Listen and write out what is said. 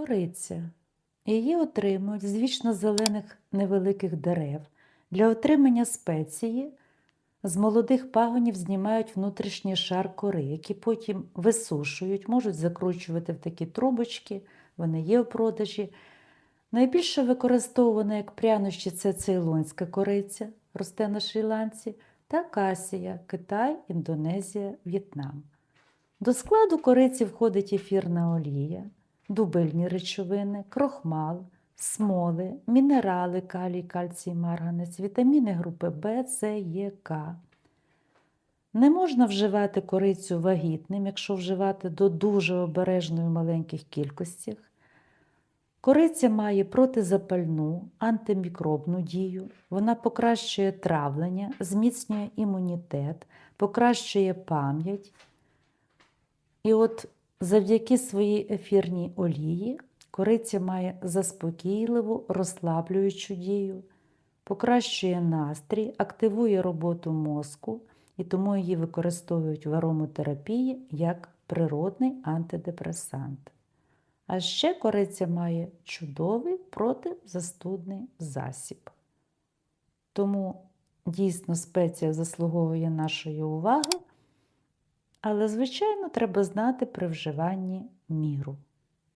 Кориця. Її отримують з вічно зелених невеликих дерев. Для отримання спеції з молодих пагонів знімають внутрішній шар кори, які потім висушують, можуть закручувати в такі трубочки, вони є у продажі. Найбільше використовувана як прянощі це цейлонська кориця, росте на Шрі-Ланці, та касія, Китай, Індонезія, В'єтнам. До складу кориці входить ефірна олія, дубельні речовини, крохмал, смоли, мінерали, калій, кальцій, марганець, вітаміни групи В, С, Е, К. Не можна вживати корицю вагітним, якщо вживати до дуже обережної маленьких кількостях. Кориця має протизапальну, антимікробну дію, вона покращує травлення, зміцнює імунітет, покращує пам'ять. І от завдяки своїй ефірній олії кориця має заспокійливу, розслаблюючу дію, покращує настрій, активує роботу мозку, і тому її використовують в аромотерапії як природний антидепресант. А ще кориця має чудовий протизастудний засіб. Тому дійсно спеція заслуговує нашої уваги, але, звичайно, треба знати при вживанні міру.